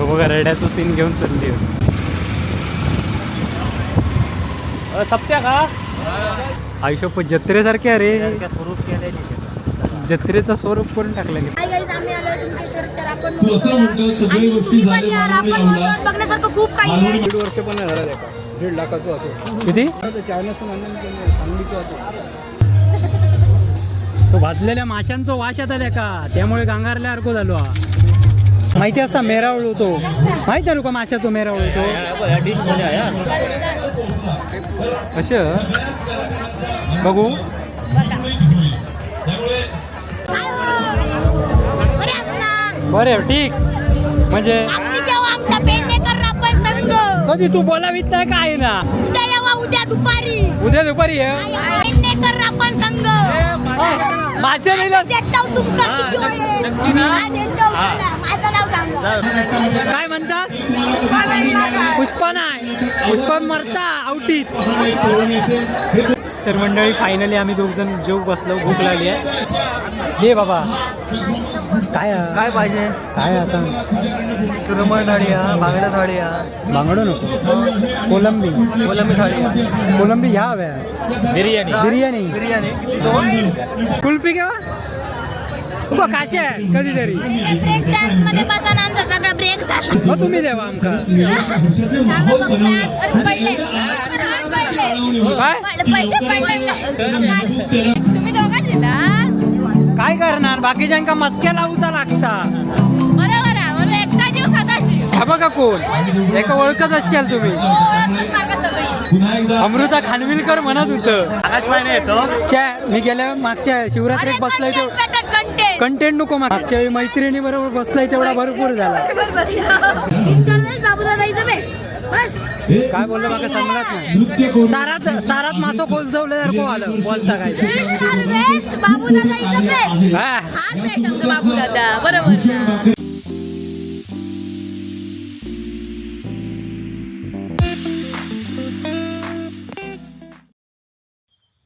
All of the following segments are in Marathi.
तो बघा रेड्याचं सीन घेऊन चालली सप्त्या का? आयुष्य जत्रेसारखे अरे स्वरूप केलंय जत्रेचा स्वरूप करून टाकलं बघण्यासारखं खूप काही आहे. दीड वर्ष पण दीड लाखाचा होतो. किती? केलं तो भाजलेल्या माशांचा वास येतात का त्यामुळे गांगारल्या अर्को झालो हा. माहिती असता मेरावळ होतो. माहिती आहे का माशाचा मेरावळ होतो. आहे असं बघू. बरे ठीक. म्हणजे कधी तू बोलावीत नाही काय ना उद्या दुपारी. उद्या दुपारी ये. संघ. माझं काय म्हणतात पुष्पा नाही पुष्पा मरता आवटीत तर मंडळी फायनली आम्ही दोघ जण जेव बसलो. भूक लागली आहे. हे बाबा. काय हा? काय पाहिजे? काय असं सुरमळ थाळी हा बांगडा थाळी हा बांगडो नको. कोलंबी. कोलंबी थाळी हा कोलंबी ह्या हव्या. बिर्याणी. बिर्याणी. बिर्याणी. किती दोन? कुल्फी केव्हा? उभा काशी आहे कधीतरी. ब्रेक डान्समध्ये बसा ना आमचा सगळा ब्रेक झाला. मग तुम्ही देवा आमका थांबा बघतात. अरे पडले. पडले. काय? पड- पैसे पडले. तुम्ही दोघा दिला. करणार बाकीच्यांका मस्क्या लावूचा लागता. बरोबर आहे म्हणून एकटा जीव सदाशिव ह्या बघा कोण? एका ओळखत असशाल तुम्ही. हो, सगळी. अमृता खानविलकर म्हणत होतं. आकाशवाणी येतो. च्या मी गेल्या मागच्या शिवरात्रीत बसलाय तेव्हा कंटेंट कंटेंट नको माग- मागच्या वेळी मैत्रिणी बरोबर बसलाय तेवढा भरपूर झाला. बाबू दादाईचं बेस्ट बस. काय बोललं बाका सांगलात नाही. सारात सारात मासो कोलजवलं तर को आलं? बोलता काय? बाबू हा. दादा बरोबर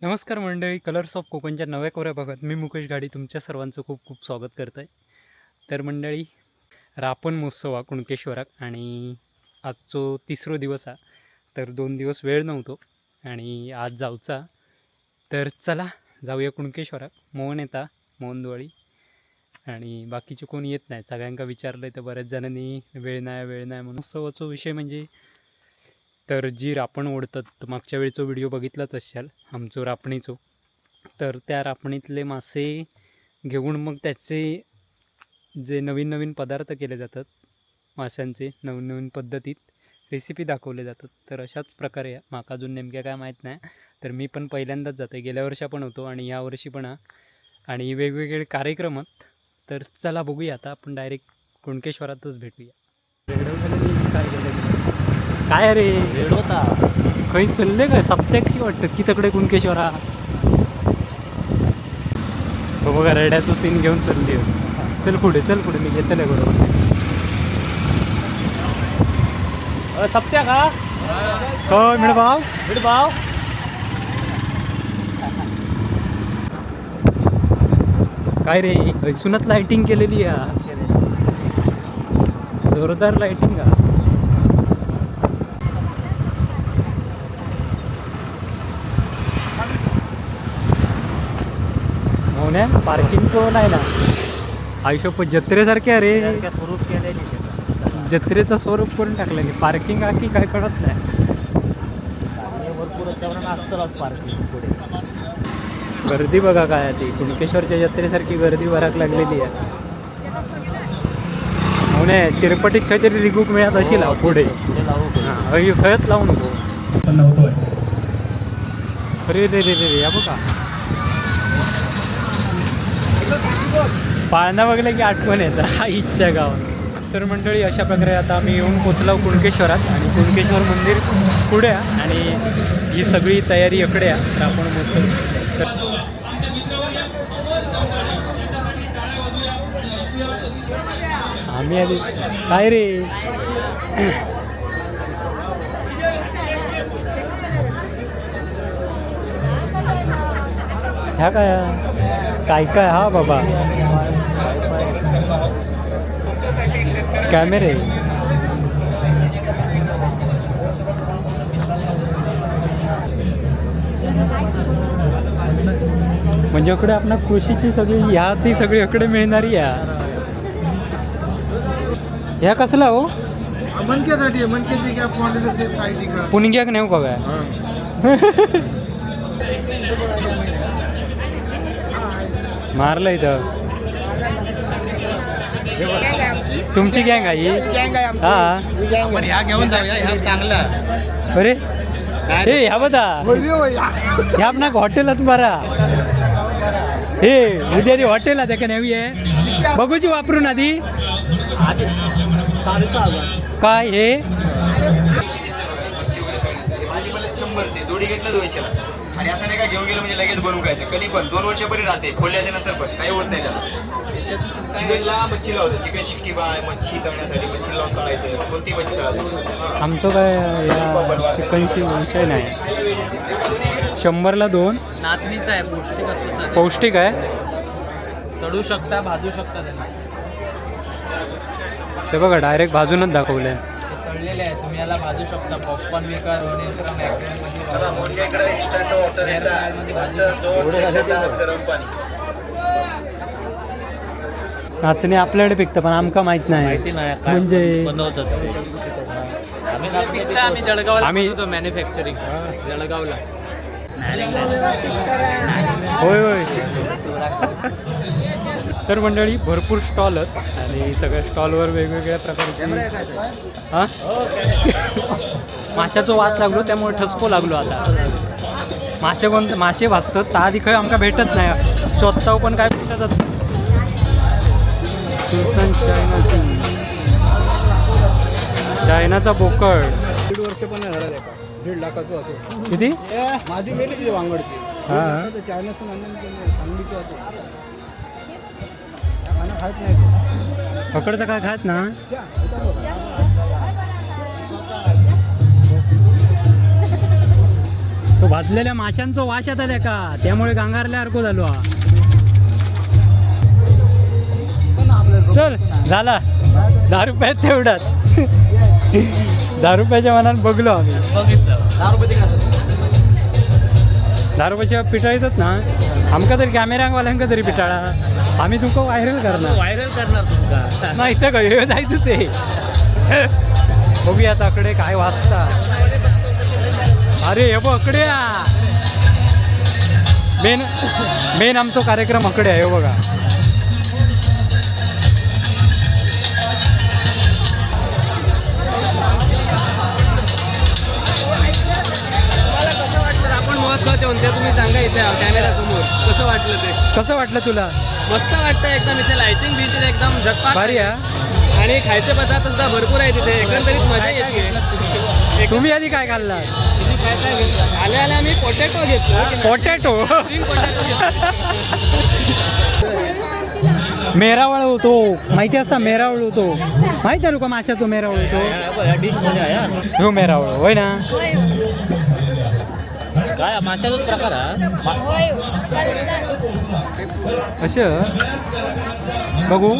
नमस्कार मंडळी कलर्स ऑफ कोकणच्या नव्या कोऱ्या भागात मी मुकेश गाडी तुमच्या सर्वांचं खूप खूप स्वागत करत आहे तर मंडळी रापण महोत्सव कुणकेश्वराक आणि आजचो तिसरो दिवस हा. तर दोन दिवस वेळ नव्हतो आणि आज जाऊचा. तर चला जाऊया कुणकेश्वराक मोहन येता मोहन दिवाळी आणि बाकीचे कोण येत नाही. सगळ्यांका विचारलं तर बऱ्याच जणांनी वेळ नाही वेळ नाही म्हणून. उत्सवाचा विषय म्हणजे तर जी रापण ओढतात. मागच्या वेळचो व्हिडिओ बघितलाच असाल आमचो रापणीचो. तर त्या रापणीतले मासे घेऊन मग त्याचे जे नवीन नवीन पदार्थ केले जातात माशांचे नवनवीन पद्धतीत रेसिपी दाखवले जातात. तर अशाच प्रकारे माका अजून नेमक्या काय माहीत नाही. तर मी पण पहिल्यांदाच जाते गेल्या वर्षा पण होतो आणि या वर्षी पण. आणि वेगवेगळे कार्यक्रमात तर चला बघूया आता. आपण डायरेक्ट कुणकेश्वरातच भेटूया. काय केलं काय रे? वेळ होता खंय चलले काय सप्त्याक्षी वाटतं की तकडे कुणकेश्वरा. बघा रेड्याचं सीन घेऊन चालली चल पुढे चल पुढे. मी घेतलं बरोबर. सप्त्या का? हो मिळभाव भाव काय रे ऐसूनच लाइटिंग केलेली आहे. जोरदार लाइटिंग आहे. हो पार्किंग तो नाही ना? आयुष्य जत्रेसारखे अरे जत्रेचं स्वरूप करून टाकलं पार्किंग आहे की काय कळत नाही? भरपूर त्यावर पार्किंग पुढे. गर्दी बघा काय ती. कुणकेश्वरच्या जत्रेसारखी गर्दी भराक लागलेली आहे. नाही चिरपटीत काहीतरी रिगूक मिळत अशी लाव पुढे. हां खळत लावू नको. अरे रे रे रे रे या बघा. पाळणा बघले की आठवण येतं. हा इच्छा गावात. तर मंडळी अशा प्रकारे आता आम्ही येऊन पोचलो कुणकेश्वरात. आणि कुणकेश्वर मंदिर पुढे आहे आणि ही सगळी तयारी इकडे आहे तर आपण महोत्सव. आम्ही आधी काय रे? ह्या काय? काय काय? हा बाबा. कॅमेरे. म्हणजे इकडे आपण कृषीची सगळी ह्या ती सगळी इकडे मिळणारी या. ह्या कसला हो? मनक्यासाठी पुणग्याक नेऊ का काय मारलं इथं. तुमची गँग आहे ही? हा ह्या घेऊन जाऊया ह्या चांगला. अरे? हे ह्या बघा. ह्या आपणा हॉटेलात बरा. हे उद्या ती हॉटेलात आहे का नवी आहे. बघूची वापरून आधी. काय हे? आणि असं नाही का घेऊन गेलं म्हणजे लगेच बनवून खायचं. कधी पण दोन वर्षापर्यंत राहते खोल्याच्या नंतर पण काही होत नाही त्याला. चिकनला मच्छी लावतो चिकन शिक्की बाय मच्छी तळण्यासाठी मच्छी लावून तळायचं कोणती मच्छी तळायची? आमचं काय या चिकनशी विषय नाही. शंभरला दोन. नाचणीचा आहे पौष्टिक असतो सर पौष्टिक आहे? तळू शकता भाजू शकता त्यांना ते बघा डायरेक्ट भाजूनच दाखवलंय. ते तळलेले आहे. तुम्ही याला भाजू शकता. पॉपकॉर्न मेकर नाचणी आपल्याकडे पिकतं पण आमका माहीत माहिती नाही म्हणजे बनवतात जळगावला आम्ही- आम्ही मॅन्युफॅक्चरिंग जळगावला होय होय. तर मंडळी भरपूर स्टॉल आहेत आणि सगळ्या स्टॉलवर वेगवेगळ्या प्रकारचे हा? माशाचो वास लागलो त्यामुळे ठसको लागलो आता. मासे कोण मासे भाजतात ता आधी खंय आमका भेटत नाही. स्वतः पण काय भेटतच सुलतान चायना सिंग. चायनाचा बोकड. दीड वर्ष पण नाही दीड लाखाचं होतो. किती? माझी मेली तिथे वांगडची. हा. चायनाचं आणलं सांगलीचं होतं खात नाही तो. पकडचं काय खात ना? तो भाजलेल्या माशांचा वास येत आल्या का? त्यामुळे गांगारल्या अर्को झालो हा. चल झाला. दहा रुपयात तेवढाच. दहा रुपयाच्या मनात बघलो आम्ही. दहा रुपये ते कसं दहा रुपयाच्या पिटाळीतच ना? आमका तरी कॅमेरावाल्यांका तरी पिटाळा आम्ही तुमका व्हायरल करणार. व्हायरल करणार तुमका. नाही तर काय जायचं ते बघूया आता अकडे काय वाचता. अरे हे बघ अकडे मेन मेन आमचा कार्यक्रम अकडे आहे हे बघा. आपण महोत्सवाच्या म्हणते तुम्ही सांगा इथे कॅमेरा समोर. कसं वाटलं ते? कसं वाटलं तुला? मस्त वाटतं एकदम इथे लाइटिंग बिटिंग एकदम झटपट भारी आहे. आणि खायचे पदार्थ सुद्धा भरपूर आहे तिथे एकंदरीत मजा येते. तुम्ही आधी काय खाल्ला? काय काय घेतलं? आले आले आम्ही पोटॅटो घेतलो. पोटॅटो मेरावळ होतो. माहिती असता मेरावळ होतो. माहिती आहे का माशा तो मेरावळ होतो? डिशमध्ये आहे हो. मेरावळ. होय ना? काय माशाचाच प्रकार हा? असं बघू.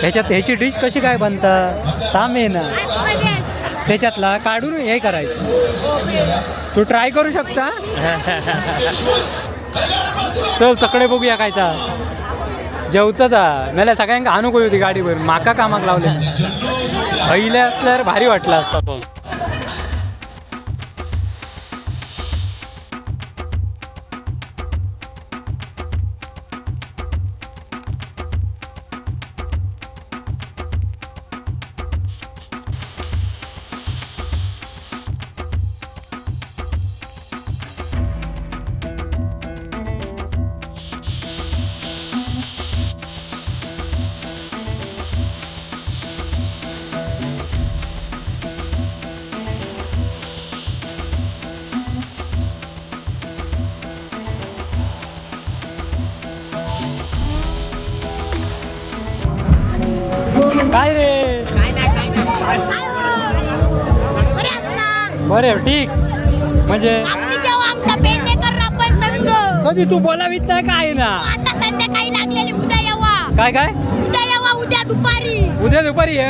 ह्याच्यात ह्याची डिश कशी काय बनतात ताम आहे ना. त्याच्यातला काढून हे करायचं. तू ट्राय करू शकता? चल तकडे बघूया कायचा जा मला सगळ्यांका आणू होती गाडीवर माका कामाक लावले. पहिल्या असल्यावर भारी वाटलं असतं बरं ठीक. म्हणजे कधी तू बोलावीत नाही काय ना आता संध्याकाळी लागलेली उद्या यावा. काय काय? उद्या यावा उद्या दुपारी. उद्या दुपारी ये.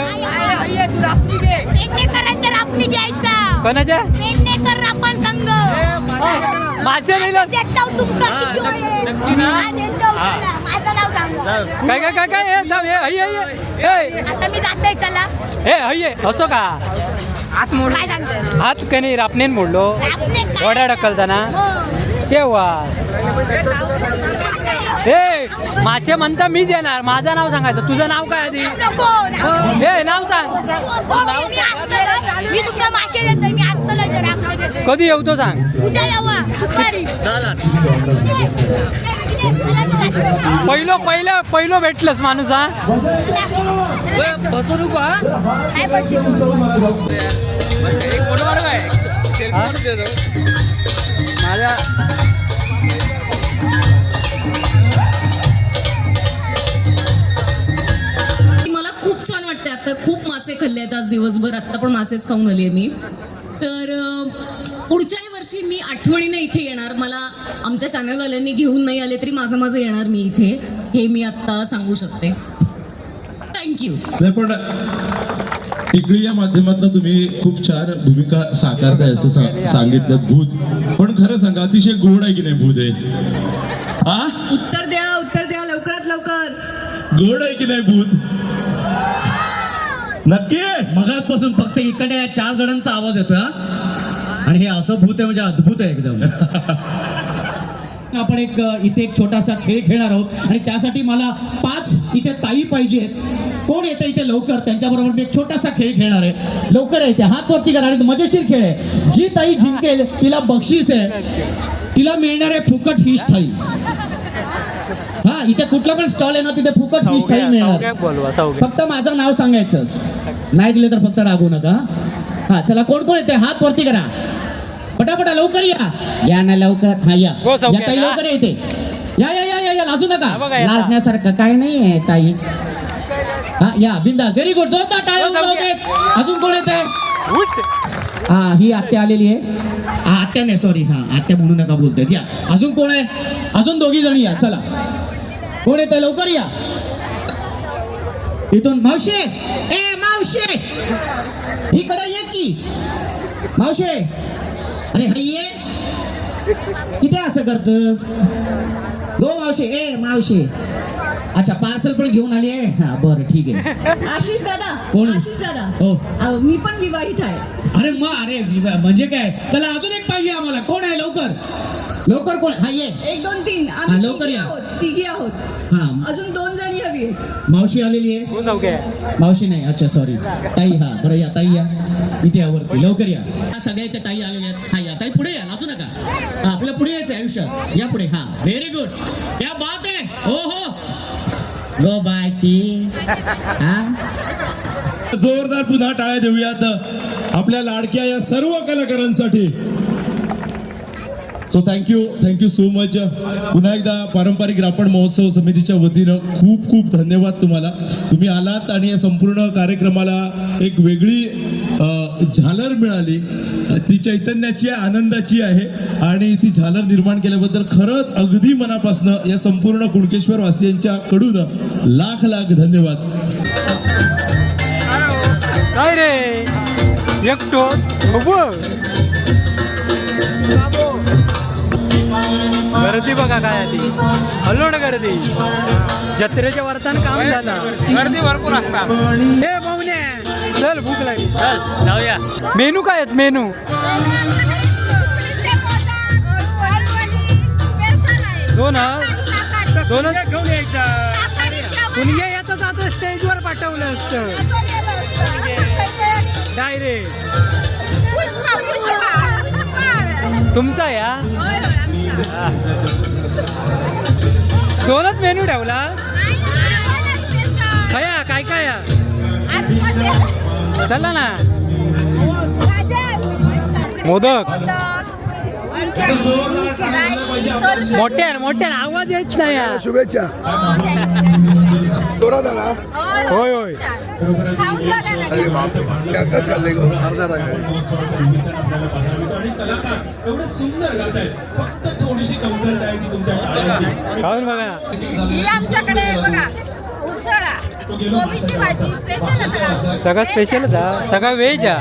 पेडणेकरांच्या रापणी घ्यायचा. कोणाच्या? पेडणेकर संघ. नाही हा? हा, काय काय काय काय? हई. ए, आता मी जाते चला. हई ए, असो का? काय सांगते हात कनी रापणेन मोडलो? वड्या ढकलताना. हो. तेव्हा ए मासे म्हणता मी देणार. माझं नाव सांगायचं. तुझं नाव काय आधी? नको ए नाव सांग. हो, मी- मी असतं मी तुमच्या मासे देते मी असतं जर आपलं देते. कधी येऊ तो सांग. उद्या यावा दुपारी. पहिलो पहिलं पहिलो भेटलंस माणूस हा? बसू नको हा? काय पैसे? हा? माझा मला खूप छान वाटते आता. खूप मासे खाल्ले आहेत आज दिवसभर. आत्ता पण मासेच खाऊन आली आहे मी. तर अं, वर्षी मी आठवणीने इथे येणार. मला आमच्या चॅनलवाल्यांनी घेऊन नाही आले तरी माझं माझं येणार मी इथे. हे मी आत्ता सांगू शकते. थँक्यू नाही पण टिकळी या माध्यमातून तुम्ही खूप छान भूमिका साकारताय असं सा- सांगितलं भूत. पण खरं सांगा अतिशय गोड आहे की नाही भूत आहे हा? उत्तर द्या उत्तर द्या लवकरात लवकर. गोड आहे की नाही भूत? नक्की? मगापासून फक्त इकडे चार जणांचा आवाज येतोय हा. आणि हे असं भूत आहे म्हणजे अद्भुत आहे एकदम. आपण एक इथे एक छोटासा खेळ खेळणार आहोत. आणि त्यासाठी मला पाच इथे ताई पाहिजेत. कोण येतं इथे लवकर? त्यांच्याबरोबर मी एक छोटासा खेळ खेळणार आहे. लवकर येते हात वरती करा. आणि मजेशीर खेळ आहे. जी ताई जिंकेल तिला बक्षीस आहे. तिला मिळणार आहे फुकट फिश थाळी हा इथे कुठला पण स्टॉल आहे ना तिथे फुकट फिश थाळी सौग्या मिळणार फक्त माझं नाव सांगायचं. नाही दिले तर फक्त रागू नका. हा चला कोण कोण येते हात वरती करा. पटापटा लवकर या. या ना लवकर. हा या. हो, सौख्या, या ताई. लवकर येते या या या या या लाजू हा नका. लाजण्यासारखं काय नाही आहे ताई. हा या बिंदा. व्हेरी गुड जोरदार टाळ्या हो. होते. अजून कोण येते हा ही आत्या आलेली आहे. हा, आत्या नाही सॉरी हा आत्या म्हणू नका बोलते या. अजून कोण आहे? अजून दोघी जणी या. चला. कोण येते लवकर या. इथून मावशे. ए मावशे. इकडे ये की. मावशे. अरे हाय ये. किती असं करतस? गो मावशे. ए मावशे. अच्छा पार्सल पण घेऊन आली आहे. हा बरं ठीक आहे. आशिष दादा कोण? आशिष दादा. हो. अहो, मी पण विवाहित आहे. अरे मग अरे म्हणजे काय? चला अजून एक पाहिजे आम्हाला. कोण आहे लवकर? लवकर कोण हा ये. एक दोन तीन. हा, आम्ही लवकर तिघी या. आहोत तिघी आहोत. हा अजून दोन जणी हवी मावशी आलेली आहे. हो मावशी नाही अच्छा सॉरी ताई हा बरं या ताई या. इथे या वरती लवकर या. हा, सगळ्या इथे ताई आलेल्या आहेत. हा या ताई पुढे या लाजू नका. हा, आपल्या पुढे यायचं आयुष्यात. या पुढे हा व्हेरी गुड या बात आहे. हो हो. गो बाय ती. हा? जोरदार पुन्हा टाळ्या देऊयात. आपल्या लाडक्या या सर्व कलाकारांसाठी. So thank you thank you so much पुन्हा एकदा पारंपरिक रापण महोत्सव समितीच्या वतीनं खूप खूप धन्यवाद तुम्हाला. तुम्ही आलात आणि या संपूर्ण कार्यक्रमाला एक वेगळी झालर मिळाली. ती चैतन्याची आनंदाची आहे. आणि ती झालर निर्माण केल्याबद्दल खरंच अगदी मनापासनं या संपूर्ण कुणकेश्वर वासियांच्या कडून लाख लाख धन्यवाद. काय रे? गर्दी बघा काय आली हल्लोड गर्दी. जत्रेच्या वरतान काम झालं. गर्दी भरपूर असतात. हे पाहुणे. चल भूक लागली. चल जाऊया. मेनू काय आहेत मेनू? दोन दोनच घेऊन यायचं. येतात आता स्टेजवर पाठवलं असतं. डायरेक्ट तुमचा या? दोनच मेनू ठेवला? खया काय काय या? चला ना. मोदक. मोठ्या मोठ्या आवाज येत नाही. या. शुभेच्छा जोरात आला. होय होय. अरे बापरे ते आत्ताच खाल्ले गो. अर्धा एवढं सुंदर गात आहे. फक्त थोडीशी कमतरता आहे ती तुमच्या गाण्याची. खाऊन बघा. ही आमच्याकडे बघा. कोबीची भाजी स्पेशल असं सगळं. स्पेशलच हा सगळं व्हेज हा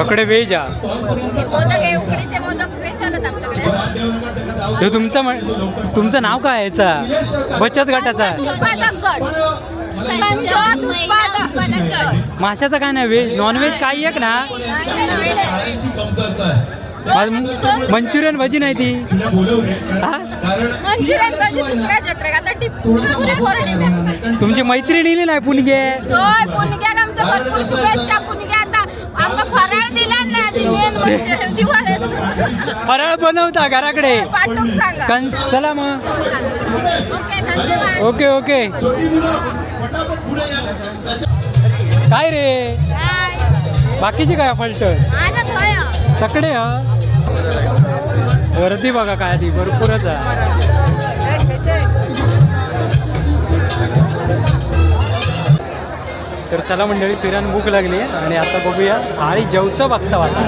अकडे व्हेज हा मोदक आहे उकडीचे मोदक स्पेशल आहेत आमच्याकडे. हे तुमचं म्हण- तुमचं नाव काय याचा? बचत गटाचा उत्पादक गट. संजोत उत्पादक. गट माशाचं काय नाही व्हेज नॉनव्हेज काही एक ना? मंचुरियन भजी नाही ती. हा? मंचुरियन भाजी दुसऱ्या जत्रेक. आता टिप पुरे पौर्णिमे तुमची इली नाही पुणगे? होय पुणग्याक आमच्या भरपूर शुभेच्छा. पुणग्या आता आमका फराळ दिला ना ती मेन म्हणजे दिवाळीच फराळ बनवता घराकडे. पाठवून सांगा. कन चला मग. ओके धन्यवाद. Okay okay. काय रे? बाकीची काय फलट तकडे हा. गर्दी बघा काय ती भरपूरच आहे. तर चला मंडळी फिरान भूक लागली आणि आता बघूया थाळी जेवचं बघता आता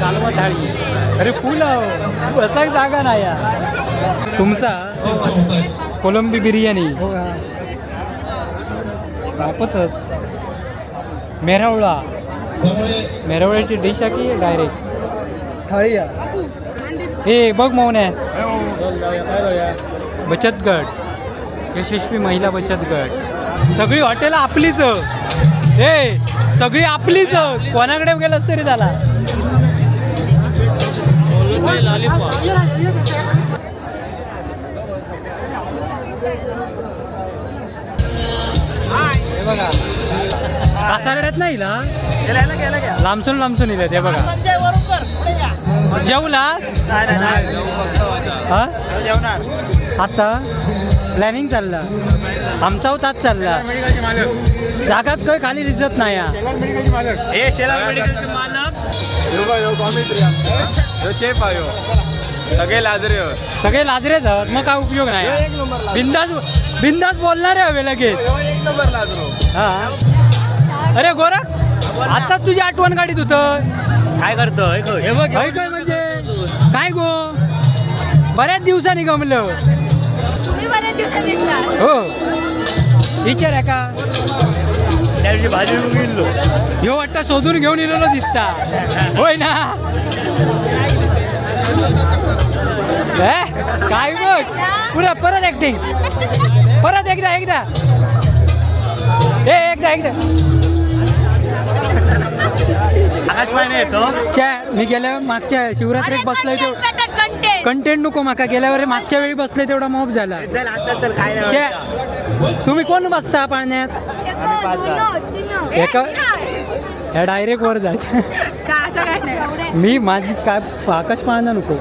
कालवा थाळी. अरे फुल बसायला जागा नाही या तुमचा कोलंबी बिर्याणी. बापच. मेरावळा. मेरावळ्याची डिश आहे की डायरेक्ट थाळी हे बघ मौन्या बचत गट यशस्वी महिला बचत गट सगळी हॉटेल आपलीच. हे सगळी आपलीच. कोणाकडे गेलंच तरी झाला. बघा. कासारड्यात नाही ना? लांबसून लांबसून इले ते बघा. जेवला? हा? आता प्लॅनिंग चालला. आमचा तास चालला. जागात काही खाली दिसत नाही हा. सगळे लाजरे सगळे लाजरेच आहोत मग काय उपयोग नाही बिंदास बिंदास बोलणार आहे हवे लगेच. हा अरे गोरख आता तुझी आठवण काढीत होतं काय करतो हे बघ. हे काय म्हणजे. काय गो? बऱ्याच दिवसांनी गमलं. हो. विचार आहे का त्या दिवशी भाजी गेलो. ह्यो वाटतं शोधून घेऊन येलेलो दिसता. होय ना? हे? काय बघ पुरा परत ऍक्टिंग परत एकदा एकदा. ए एकदा एकदा. आकाश पाहिजे येतो च्या मी गेल्या मागच्या शिवरात्रीत बसलोय तेव कंटेंट नको माका. गेल्यावर मागच्या वेळी बसले तेवढा मॉब झाला. तुम्ही कोण बसता पाण्यात ह्या डायरेक्ट वर जायचं. असं काय नाही. मी माझी काय आकाश पाळणं नको.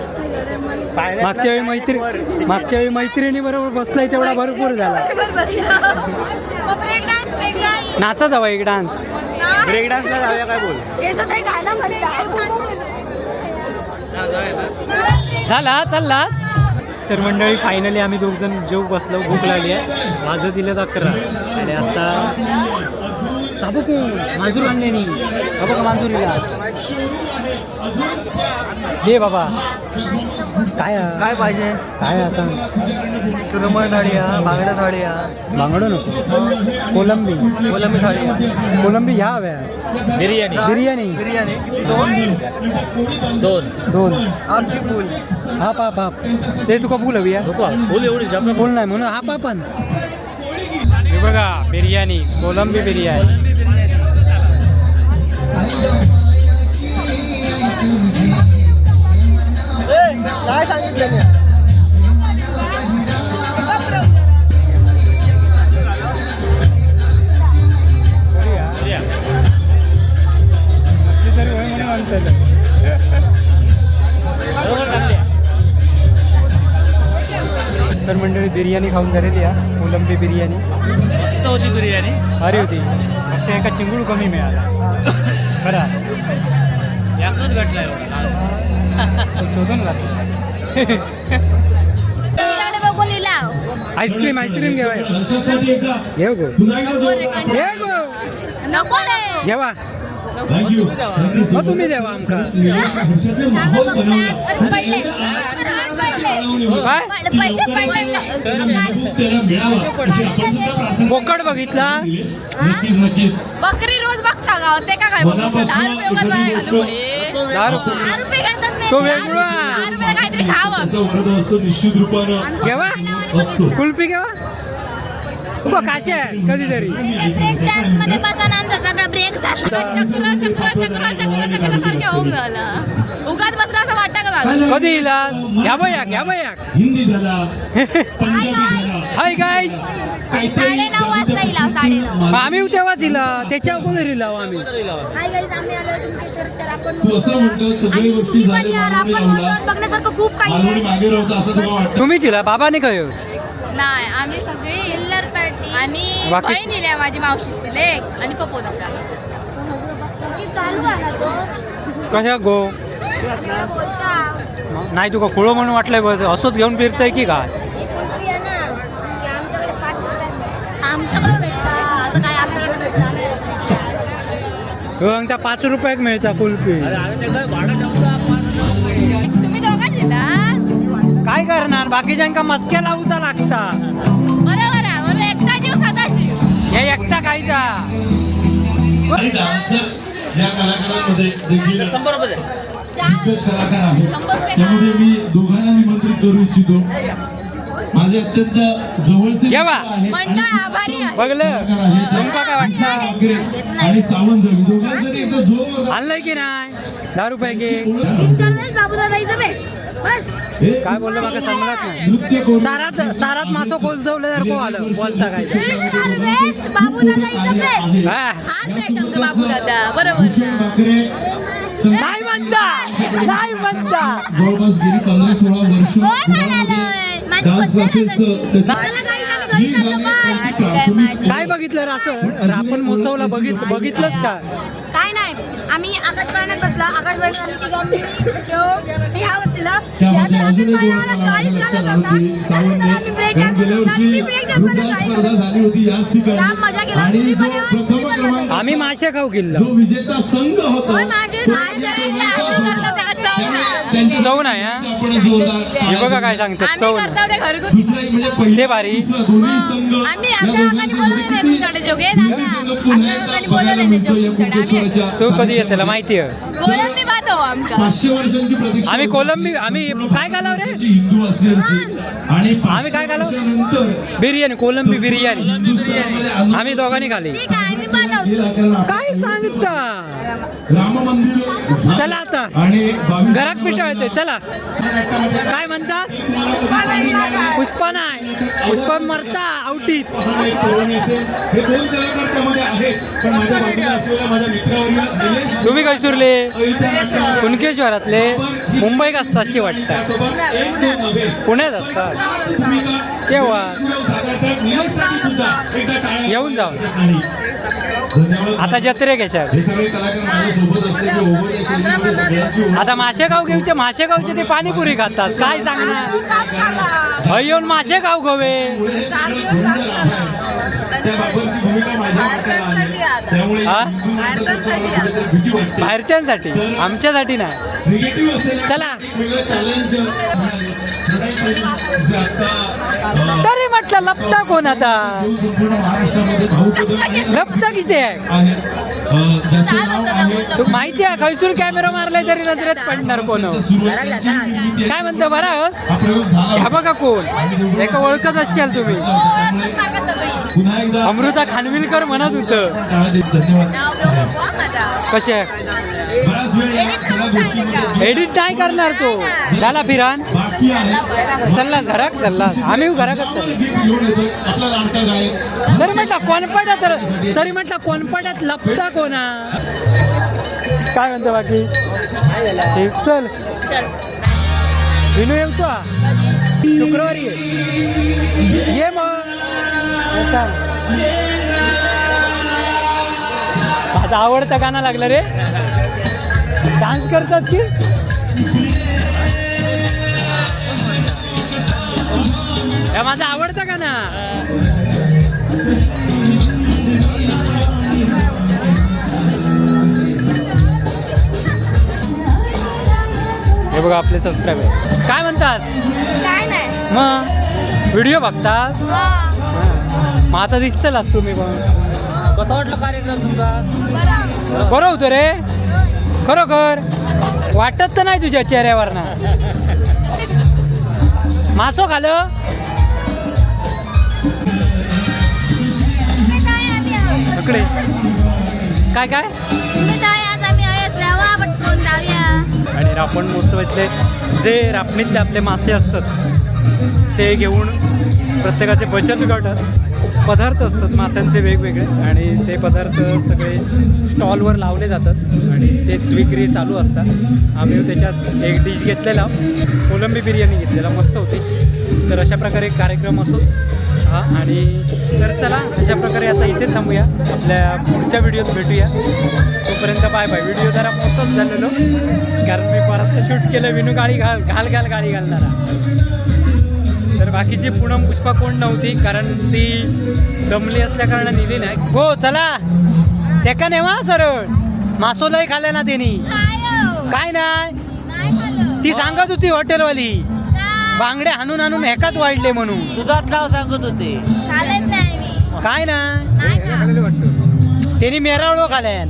मागच्या वेळी मैत्री मागच्या वेळी मैत्रिणी बरोबर बसलाय तेवढा भरपूर झाला. नाचा जावा एक डान्स. ब्रेक काय बोल? म्हणतात. झाला चालला. तर मंडळी फायनली आम्ही दोघ जण जेव बसलो. भूक लागली आहे. माझं दिलं अकरा. आणि आता बघ मांजूर आणलेनी बघ मांजुरीला. ये बाबा. काय हा? काय पाहिजे? काय हा सांग सुरमळ थाळी हा बांगडा थाळी हा बांगडो नको. कोलंबी. कोलंबी थाळी हा कोलंबी ह्या हव्या. बिर्याणी. बिर्याणी. बिर्याणी. किती? दोन. दोन. दोन. की फुल. हाप हाप हाप ते तुका फुल हवी बोल एवढी फुल नाही म्हणून हाप आपण हे बघा बिर्याणी कोलंबी बिर्याणी. काय सांगितलं बिर्याणी खाऊन झालेली आहे. कोलंबी बिर्याणी. होती बिर्याणी? भारी होती. फक्त एका चिंगूळ कमी मिळाला. खरा यातच तो शोधून घातला. आईस्क्रीम आईस्क्रीम घेऊ गो नको रे. घेवा मग तुम्ही द्यावा आमका बोकड बघितला. नक्कीच नक्कीच बकरी रोज बघता का? ते का काय तो. वेगळा. काहीतरी खावं. असतो निश्चित रूपानं केव्हा? असतो. कुल्फी केव्हा? उभा काच्या कधीतरी. ब्रेक डान्समध्ये बसा ना आमचा सगळा ब्रेक झाला. चक्र चक्र चक्र चक्र चक्र सारखे होऊन झालं उगाच बसला असं वाटतं का मला कधी घ्या बया घ्या बया हिंदी झाला वाजता आम्ही तेव्हाच इला त्याच्या अगोदर इला आम्ही? हाय गाईज आलो तुमच्या आपण गोष्टी झाल्या बघण्यासारखं खूप काही तुम्हीच इला बाबाने काय नाही आम्ही सगळी पार्टी आणि बाकी- बहीण दिली माझी मावशीची लेक आणि पप्पू दादा. चालू आहे तो कशा गो? नाही तुका खुळो म्हणून वाटलंय बस असंच घेऊन फिरतय की काय? आमच्याकडे भेटतात आता काय आमच्याकडे भेटणार हो, आणि त्या पाच रुपयाक मिळता कुल्फी. तुम्ही दोघा दिला? काय करणार? बाकीच्यांका मस्क्या लावूचा लागता? बरोबर आहे म्हणून एकटा जीव सदाशिव हे एकटा खायचा. आणि डान्सर या कलाकारांमध्ये देखील दिग्गज कलाकार आहेत. त्यामध्ये मी दोघांना निमंत्रित करू इच्छितो. माझे अत्यंत जवळचे मंडळ आभारी आहे. बघलं. तुमका काय वाटतं? आणि सावंत एकदा जोर आणलंय की नाही? दहा रुपये घे बाबू दादाईचं बेस्ट बस. काय बोललो माका समजत नाही? सारात सारात मासो कोलजवलं तर को आलं बोलता काय? हा. नाही म्हणता! नाही म्हणता! जवळपास गेली पंधरा सोळा वर्ष. काय बघितलं असं आपण मोसवला बघित बघितलंच का? आम्ही आकाशवाण्यात बसला आकाशवाण्यात आम्ही तिघं मी, शिव, मी ह्या बसलेला त्यामध्ये या अजूनही दोन आकाशवाण्याला कलाकार गाडीत लक्षात चालत आलं होता. की सावंतने आम्ही break कारण dance गेल्या करत होता. वर्षी मी break dance ग्रुप करत डान्स होता. स्पर्धा झाली होती याच ठिकाणी जाम मजा केला. आणि तुम्ही जो पण या. प्रथम तुम्ही पण क्रमांक आम्ही मासे खाऊ किल्ला जो विजेता संघ होता चव नाही. हा? आपण जोरदार बघा काय सांगतात चव ते म्हणजे पहिला ते भारी. तू कधी येते माहिती आहे हो आम्ही. कोलंबी आम्ही काय घालाव रे हिंदू वासियांची आणि आम्ही काय घालू? नंतर बिर्याणी कोलंबी बिर्याणी आम्ही दोघांनी खाली काय सांगता? राम मंदिर. चला आता. आणि घरात पिटाळते. चला. काय म्हणतात पुष्पा नाही पुष्पा मरता आवटीत हे तुम्ही काय सुरले कुणकेश्वरातले? मुंबईत असतातशी वाटतात एक दोन नव्हे पुण्यात असतात. केव्हा? येऊन जाऊ. आता जत्रे घेशात आता माशेगाव घेऊचे माशेगावचे ते पाणीपुरी खातात. काय सांगणार? हय येऊन माशेगाव गवे बाहेरच्यांसाठी आमच्यासाठी नाही. चला. तरी म्हटलं लपता कोण आता? लपता किती आहे? माहिती आहे खैसूर कॅमेरा मारलाय तरी नजरेत पडणार कोण? काय म्हणतो बरं प्रयोग झाला ह्या बघा कोण. एका ओळखत असशाल तुम्ही. अमृता खानविलकर म्हणत होतं. गोष्टींमध्ये एडिट नाही करणार तो. झाला फिरान चल्ला घराक चल्ला आम्ही घराकच चाललो येतो तरी म्हटलं कोणपाड्यात तर तरी म्हटलं कोणपाड्यात लपता कोणा. काय म्हणतो बाकी? चल. विनू येऊचो शुक्रवारी ये. मग. माझं आवडतं गाणं लागलं रे. डान्स करतात की? हे माझं आवडतं गाणं हे बघा आपले सबस्क्रायबर काय म्हणतात? काय नाही. मग? व्हिडिओ बघतात हा. मग आता दिसतलाच तुम्ही पण. कसा वाटलं कार्यक्रम तुमचा? बरं. बरं होतं रे. खरोखर. वाटत तर नाही तुझ्या चेहऱ्यावर ना मासो खालं असल्यावर पटकन जाऊया. आणि रापण महोत्सवातले जे रापणीतले आपले मासे असतात ते घेऊन प्रत्येकाचे बचत गटात पदार्थ असतात माशांचे वेगवेगळे. आणि ते पदार्थ सगळे स्टॉलवर लावले जातात आणि तेच विक्री चालू असतात. आम्ही त्याच्यात एक डिश घेतलेला कोलंबी बिर्याणी घेतलेला मस्त होती. तर अशा प्रकारे कार्यक्रम असो आणि तर चला अशा प्रकारे आता इथे थांबूया. आपल्या पुढच्या व्हिडिओत भेटूया. तोपर्यंत बाय बाय व्हिडिओ जरा मोठंच झालेलो कारण मी परत शूट केलं विनू गाडी घाल घाल घाल गाडी घालणारा. तर बाकीची पूनम पुष्पा कोण नव्हती कारण ती दमली असल्या कारणाने नेली नाही. हो चला. तेका नेवा सरळ मासोलाही खाल्ल्या ना त्यांनी काय हो? काय नाही. ती सांगत होती हॉटेलवाली? बांगडे हाणून हाणून एकाच वाढले म्हणून. तुझाच नाव सांगत होते. खाल्लंच नाही मी. काय ना? नाही. त्यांनी मेरावळो खाल्यान.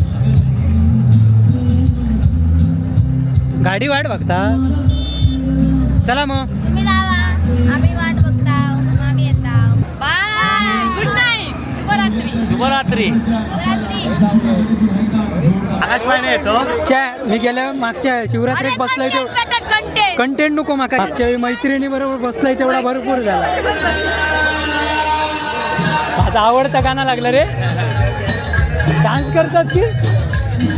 गाडी वाट बघता. चला मग. तुम्ही जावा. आम्ही वाट बघता आम्ही येता बाय गुड नाईट शुभरात्री. शुभरात्री. शुभरात्री. आकाशवाणी येतो. च्या मी गेल्या मागच्या शिवरात्रीत बसलाय तेवढं कंटेंट कंटेंट नको माका. मागच्या वेळी मैत्रिणी बरोबर बसलाय तेवढा भरपूर झाला. माझा आवडता गाणं लागलं रे. डान्स करतात की?